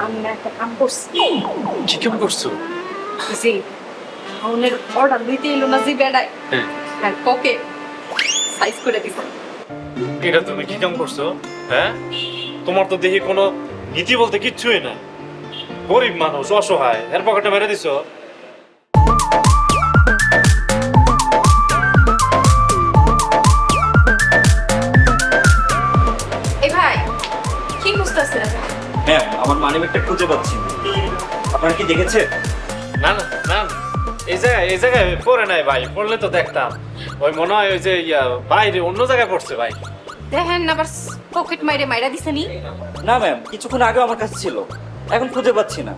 আমি একটা কাম করছি। কি কাম করছ? জি খাওনের অর্ডার দিতে এলো না জি বেড়ায় হ্যাঁ। কোকে সাইজ করে দিছে। এটা তুমি কি কাম করছ? হ্যাঁ? তোমার তো দেখি কোনো নীতি বলতে কিচ্ছুই না গরিব মানুষ অসহায় এর পকেটে মেরে দিছো। হ্যাঁ আমার মানি ব্যাগটা খুঁজে পাচ্ছি। না আপনারা কি দেখেছেন? না না না। না। এই জায়গায় এই জায়গায় পড়ে নাই ভাই পড়লে তো দেখতাম। ওই মনে হয় ওই যে ইয়া বাইরে অন্য জায়গায় পড়ছে ভাই। দেখেন আবার পকেট মাইরে মাইরা দিছেনি না। ম্যাম কিছুক্ষণ আগে আমার কাছে ছিল। এখন খুঁজে পাচ্ছি না।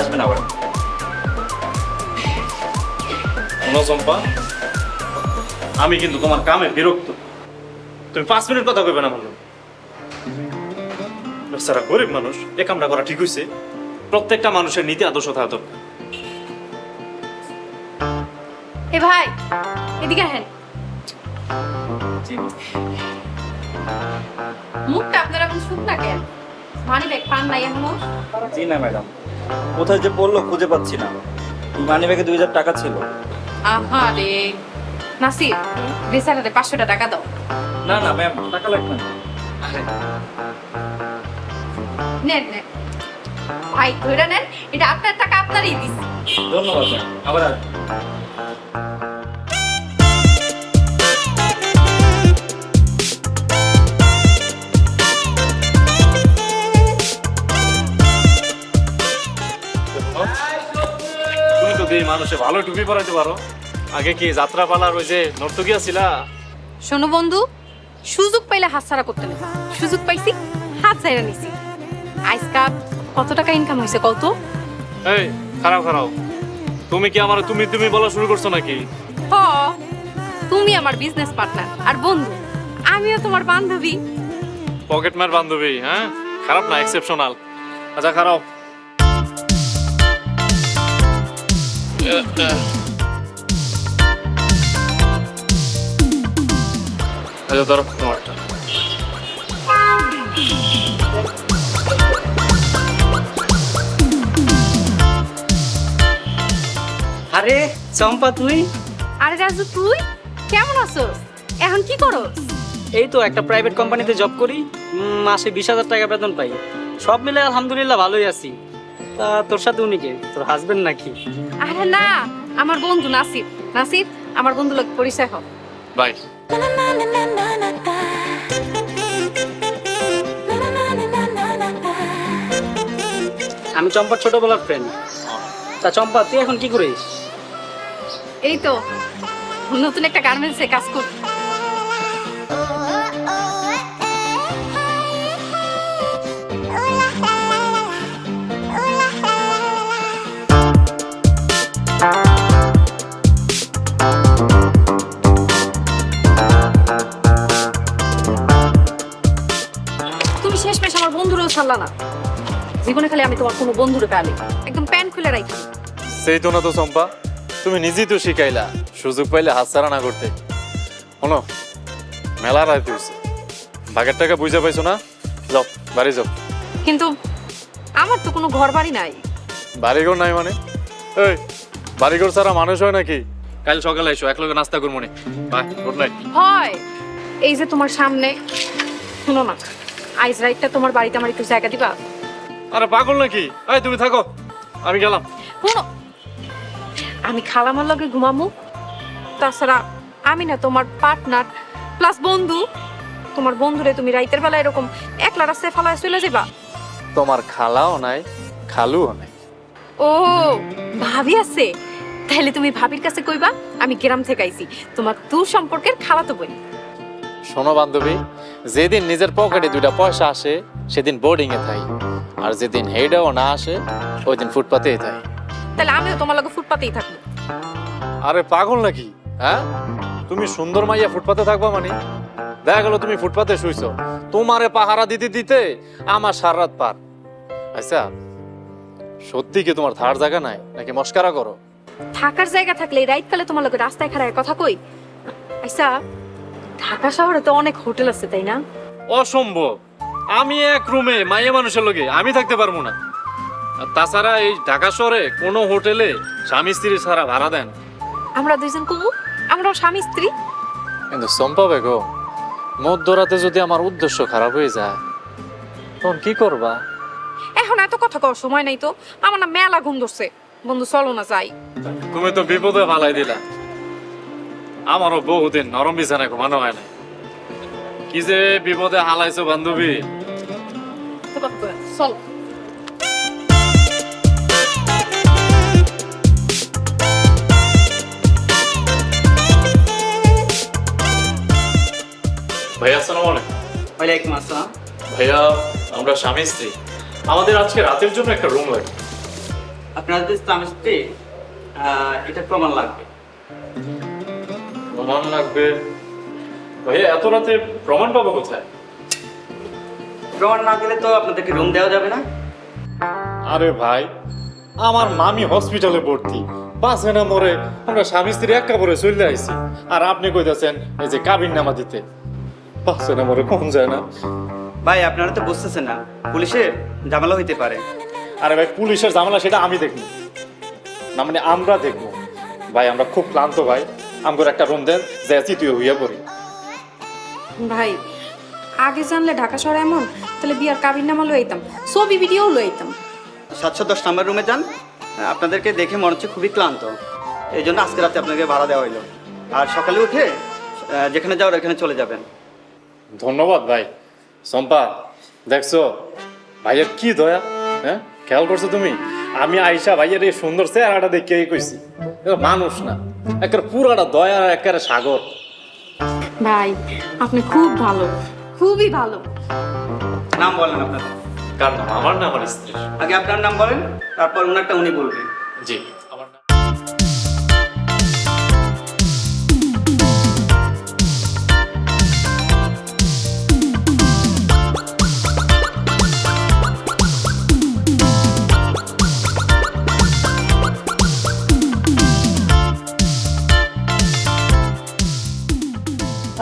আসবেন আবার শোনো চম্পা আমি কিন্তু তোমার কামে বিরক্ত তুমি পাঁচ মিনিট কথা কইবে না ভালো সারা গরিব মানুষ এ কামটা করা ঠিক হয়েছে প্রত্যেকটা মানুষের নীতি আদর্শ থাকা দরকার এ ভাই এদিকে হেন মুখটা আপনারা এখন শুকনা কেন মানি ব্যাগ পান নাই এখনও জি না ম্যাডাম কোথায় যে পড়ল খুঁজে পাচ্ছি না। মানি ব্যাগে দুই হাজার টাকা ছিল। আহা রে। নাসির রিসালাতে পাঁচশোটা টাকা দাও। না না ম্যাম টাকা লাগবে না। নেন নেন। ভাই ধরে নেন এটা আপনার টাকা আপনারই দিচ্ছি ধন্যবাদ ম্যাম। আবার আসবেন। মানুষে ভালো টুপি পরাইতে পারো। আগে কি যাত্রা পালার ওই যে নর্তকী ছিলা শোনো বন্ধু সুযোগ পাইলে হাত ছাড়া করতে না সুযোগ পাইছি হাত ছাড়া নিছি। আজকা কত টাকা ইনকাম হয়েছে কত এই খারাপ খারাপ। তুমি কি আমার তুমি তুমি বলা শুরু করছ নাকি? হ তুমি আমার বিজনেস পার্টনার আর বন্ধু আমিও তোমার বান্ধবী। পকেট মার বান্ধবী হ্যাঁ? খারাপ না এক্সেপশনাল আচ্ছা খারাপ। আচ্ছা ধরো তোমারটা আরে চম্পা তুই? আরে রাজু তুই? কেমন আছোস এখন কি করো? এই তো একটা প্রাইভেট কোম্পানিতে জব করি উম, মাসে বিশ হাজার টাকা বেতন পাই। সব মিলে আলহামদুলিল্লাহ ভালোই আছি। তা তোর সাথে উনি কে? তোর হাজবেন্ড নাকি? আরে না আমার বন্ধু নাসির। নাসির আমার বন্ধু লোক পরিচয় হোক বাই। আমি চম্পার ছোটবেলার ফ্রেন্ড তা চম্পা তুই এখন কি করিস? এই তো নতুন একটা গার্মেন্টসে কাজ কর বন্ধুরেও না। জীবনে খালি আমি তোমার কোনো বন্ধুরে পেলি একদম প্যান্ট খুলে রাখি। সেই তো না তো চম্পা তুমি নিজেই তো শিখাইলা সুযোগ পাইলে হাত ছাড়া না করতে। শোনো মেলা রায় দিয়েছে। ভাগের টাকা বুঝে পাইছো না? যাও বাড়ি যাও। কিন্তু আমার তো কোনো ঘর বাড়ি নাই। বাড়িঘর নাই মানে? এই বাড়িঘর ছাড়া মানুষ হয় নাকি? কাল সকালে এসো এক লগে নাস্তা করব নি বাই গুড নাইট। হয়। এই যে তোমার সামনে শুনো না। আইস রাইটটা তোমার বাড়িতে আমার একটু জায়গা দিবা? আরে পাগল নাকি? এই তুমি থাকো। আমি গেলাম। শুনো আমি খালামার লগে ঘুমামু তাছাড়া আমি না তোমার পার্টনার প্লাস বন্ধু। তোমার বন্ধুরে তুমি রাইতের বেলা এরকম একলা রাস্তায় ফালায় চলে যাবা তোমার খালাও নাই খালুও নাই। ও ভাবি আছে। তাহলে তুমি ভাবির কাছে কইবা আমি গ্রাম থেকে আইছি। তোমার দূর সম্পর্কের খালাতো বই শোনো বান্ধবী যেদিন নিজের পকেটে দুইটা পয়সা আসে সেদিন বোর্ডিং এ থাই। আর যেদিন হেডাও না আসে ওই দিন ফুটপাতেই থাই। তাহলে আমিও তোমার লগে ফুটপাতেই থাকব। আরে পাগল নাকি? হ্যাঁ? তুমি সুন্দর মাইয়া ফুটপাতে থাকবা মানে? দেখা গেল তুমি ফুটপাতে শুইছো। তোমারে পাহারা দিতে দিতে আমার সারা রাত পার। আচ্ছা সত্যি কি তোমার থার জায়গা নাই? নাকি মস্কারা করো? থাকার জায়গা থাকলে রাইত কালে তোমার লোকে রাস্তায় খারায় কথা কই? আচ্ছা ঢাকা শহরে তো অনেক হোটেল আছে তাই না? অসম্ভব। আমি এক রুমে মাইয়া মানুষের লোকে আমি থাকতে পারব না। আর তাছাড়া এই ঢাকা শহরে কোনো হোটেলে স্বামী স্ত্রী ছাড়া ভাড়া দেন। আমরা দুইজন কমু আমরাও স্বামী স্ত্রী। কিন্তু সম্ভব গো মধ্যরাতে যদি আমার উদ্দেশ্য খারাপ হয়ে যায় তখন কি করবা? এখন এত কথা কওয়ার সময় নাই তো আমার না মেলা ঘুম ধরছে। বন্ধু চলো না যাই। তুমি তো বিপদে ফালাই দিলা। আমারও বহুদিন নরম বিছানায় ঘুমানো হয় না কি যে বিপদে হালাইছো বান্ধবী। চল। ভাইয়া আসসালামু আলাইকুম। ওয়ালাইকুম আসসালাম। ভাইয়া আমরা স্বামী স্ত্রী। আমাদের আজকে রাতের জন্য একটা রুম লাগে আপনাদের স্বামী স্ত্রী আহ, এটা প্রমাণ লাগবে। প্রমাণ লাগবে। ভাইয়া এত রাতে প্রমাণ পাবো কোথায়? প্রমাণ না দিলে তো আপনাদেরকে রুম দেওয়া যাবে না। আরে ভাই আমার মামি হসপিটালে ভর্তি। বাসে না মরে। আমরা স্বামী স্ত্রী এক কাপড়ে চলে আইছি। আর আপনি কইতাছেন এই যে কাবিন নামা দিতে। বাসে না মরে কোন যায় না। ভাই আপনারা তো বুঝতেছেন না পুলিশের ঝামেলা হইতে পারে। আরে ভাই পুলিশের ঝামেলা সেটা আমি দেখব। না মানে আমরা দেখব। ভাই আমরা খুব ক্লান্ত ভাই। আমগর একটা রুম দেন যে চিতীয় হইয়া পড়ি। ভাই আগে জানলে ঢাকা শহর এমন তাহলে বিয়ার কাবির নামা লই আইতাম ছবি ভিডিও লই আইতাম। সাতশো দশ নাম্বার রুমে যান আপনাদেরকে দেখে মনে হচ্ছে খুবই ক্লান্ত। এই জন্য আজকে রাতে আপনাকে ভাড়া দেওয়া হইল। আর সকালে উঠে যেখানে যাওয়ার ওখানে চলে যাবেন। ধন্যবাদ ভাই। সম্পা দেখছ ভাইয়ের কি দয়া হ্যাঁ? খেয়াল করছ তুমি? আমি আইসা ভাইয়ের এই সুন্দর চেহারাটা দেখে কইছি। মানুষ না। একের পুরাটা দয়া একের সাগর। ভাই আপনি খুব ভালো খুবই ভালো। নাম বলেন আপনার। কার নাম? আমার না আমার স্ত্রীর। আগে আপনার নাম বলেন তারপর ওনারটা উনি বলবেন। জি।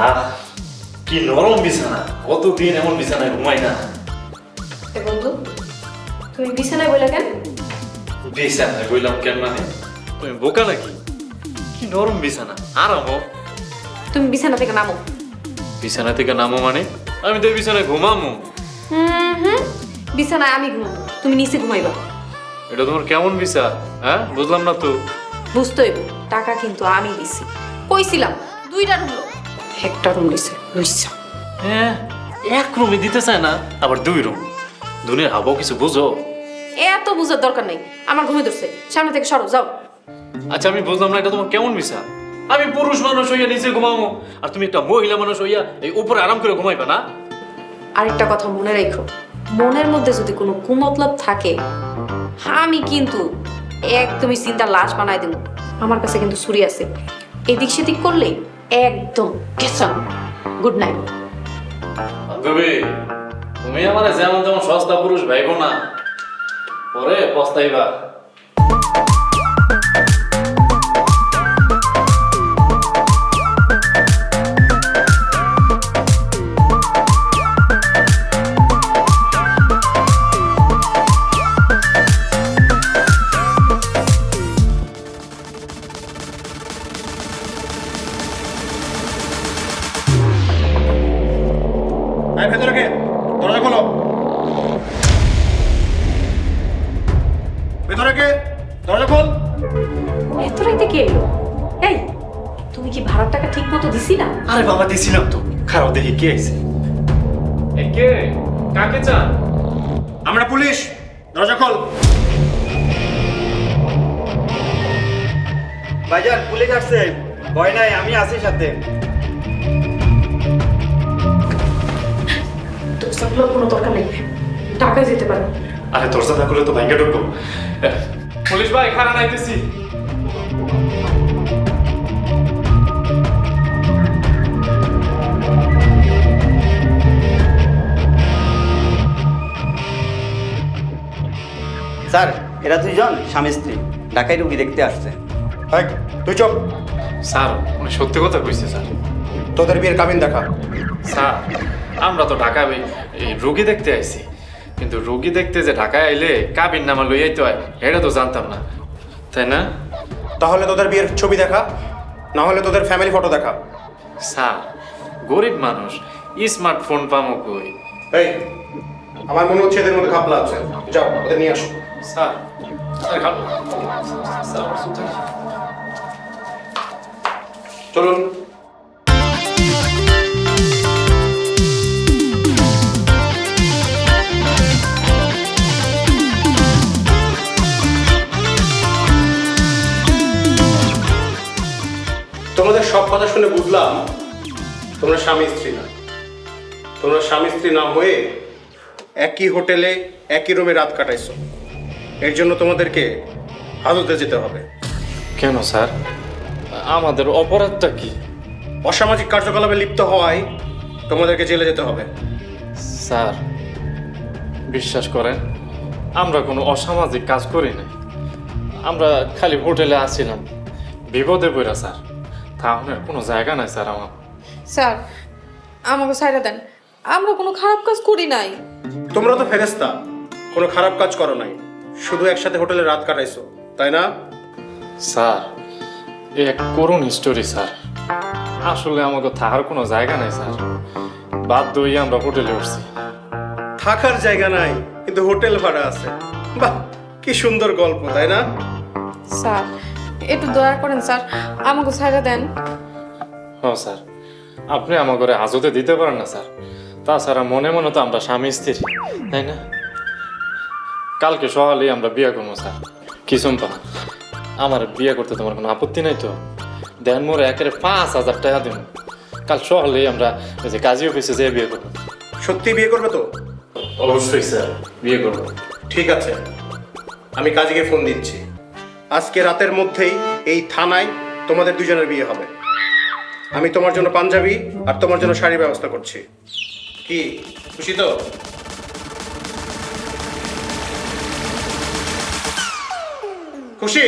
আহ কি নরম বিছানা? কতদিন এমন বিছানায় ঘুমাই না? এ বন্ধু তুমি বিছানায় বলে কেন? বিছানায় কইলাম কেন মানে? তুমি বোকা নাকি? কি নরম বিছানা আরামও তুমি বিছানা থেকে নামো। বিছানা থেকে নামো মানে? আমি তো এই বিছানায় ঘুমামো। হুম হুম বিছানায় আমি ঘুমাবো তুমি নিচে ঘুমাইবা। এটা তোমার কেমন বিছা হ্যাঁ? বুঝলাম না তো। বুঝতে হইব টাকা কিন্তু আমি দিছি। কইছিলাম দুইটা রুম একটা রুম দিছে লইছা। হ্যাঁ এক রুমে দিতে চায় না আবার দুই রুম দুনিয়ার হাবও কিছু বুঝো? এত বুঝার দরকার নেই আমার ঘুমে ধরছে। সামনে থেকে সরো যাও। আচ্ছা আমি বুঝলাম না এটা তোমার কেমন বিছা আমি পুরুষ মানুষ হইয়া নিচে ঘুমাবো আর তুমি একটা মহিলা মানুষ হইয়া এই উপরে আরাম করে ঘুমাইবে না। আরেকটা কথা মনে রেখো মনের মধ্যে যদি কোনো কুমতলব থাকে আমি কিন্তু একদমই চিন্তা লাশ বানাই দেব। আমার কাছে কিন্তু ছুরি আছে। এদিক সেদিক করলে একদম কেসন গুড নাইট বান্ধবী, তুমি আমার যেমন তেমন সস্তা পুরুষ ভাইবো না। পরে পস্তাইবা। আয় ভেতরে কে? দরজা খোলো। ভেতরে কে? দরজা খোল। এত রাইতে এলো। এই তুমি কি ভাড়ার টাকা ঠিক মতো দিছি না আরে বাবা দিছিলাম তো। খারাপ দেখি কে আইছে? কে? কাকে চান? আমরা পুলিশ। দরজা খোল। ভাইজান পুলিশ আসছে। ভয় নাই আমি আছি সাথে। তো সবগুলোর কোনো দরকার নেই। টাকা যেতে পারে। আরে দরজা না খুলে তো ভাইকে ঢুকবো। পুলিশ ভাই খারাপ নাইতেছি। স্যার এরা দুইজন স্বামী স্ত্রী। ঢাকায় রুগী দেখতে আসছে। এই, তুই চপ। স্যার উনি সত্যি কথা কইছে স্যার। তোদের বিয়ের কাবিন দেখা। স্যার আমরা তো ঢাকা এই রুগী দেখতে আইছি। কিন্তু রুগী দেখতে যে ঢাকায় আইলে কাবিন নামা লই আইতে হয় এটা তো জানতাম না। তাই না? তাহলে তোদের বিয়ের ছবি দেখা না হলে তোদের ফ্যামিলি ফটো দেখা? স্যার গরিব মানুষ স্মার্টফোন পামো কই? এই আমার মনে হচ্ছে এদের মধ্যে ঘাপলা আছে। যাও ওদের নিয়ে আসো। স্যার স্যার খাব স্যার। চলুন। সব কথা শুনে বুঝলাম তোমরা স্বামী স্ত্রী না। তোমরা স্বামী স্ত্রী না হয়ে একই হোটেলে একই রুমে রাত কাটাইছো। এর জন্য তোমাদেরকে হাজতে যেতে হবে। কেন স্যার? আমাদের অপরাধটা কি? অসামাজিক কার্যকলাপে লিপ্ত হওয়ায় তোমাদেরকে জেলে যেতে হবে। স্যার বিশ্বাস করেন আমরা কোনো অসামাজিক কাজ করি না আমরা খালি হোটেলে আসছিলাম। বিপদে পড়া স্যার। তাহলে কোনো জায়গা নাই স্যার আমার। স্যার আমাকে সাইডে দেন। আমরা কোনো খারাপ কাজ করি নাই। তোমরা তো ফেরেস্তা কোনো খারাপ কাজ করো নাই। শুধু একসাথে হোটেলে রাত কাটাইছো তাই না? স্যার এ এক করুণ স্টোরি স্যার। আসলে আমাকে থাকার কোনো জায়গা নাই স্যার। বাধ্য হয়ে আমরা হোটেলে উঠছি। থাকার জায়গা নাই কিন্তু হোটেল ভাড়া আছে। বাহ কি সুন্দর গল্প তাই না? স্যার একটু দয়া করেন স্যার। আমাকে সাইডে দেন। হ স্যার। আপনি আমার ঘরে হাজতে দিতে পারেন না স্যার। তাছাড়া মনে মনে তো আমরা স্বামী স্ত্রী তাই না? কালকে সকালেই আমরা বিয়ে করব স্যার। কি চম্পা আমার বিয়ে করতে তোমার কোনো আপত্তি নাই তো? দেন মোর একের পাঁচ হাজার টাকা দেব কাল সকালেই আমরা ওই যে কাজী অফিসে যেয়ে বিয়ে করব। সত্যি বিয়ে করবে তো? অবশ্যই স্যার। বিয়ে করব। ঠিক আছে। আমি কাজীকে ফোন দিচ্ছি। আজকে রাতের মধ্যেই এই থানায় তোমাদের দুজনের বিয়ে হবে। আমি তোমার জন্য পাঞ্জাবি আর তোমার জন্য শাড়ির ব্যবস্থা করছি। কি? খুশি তো? খুশি?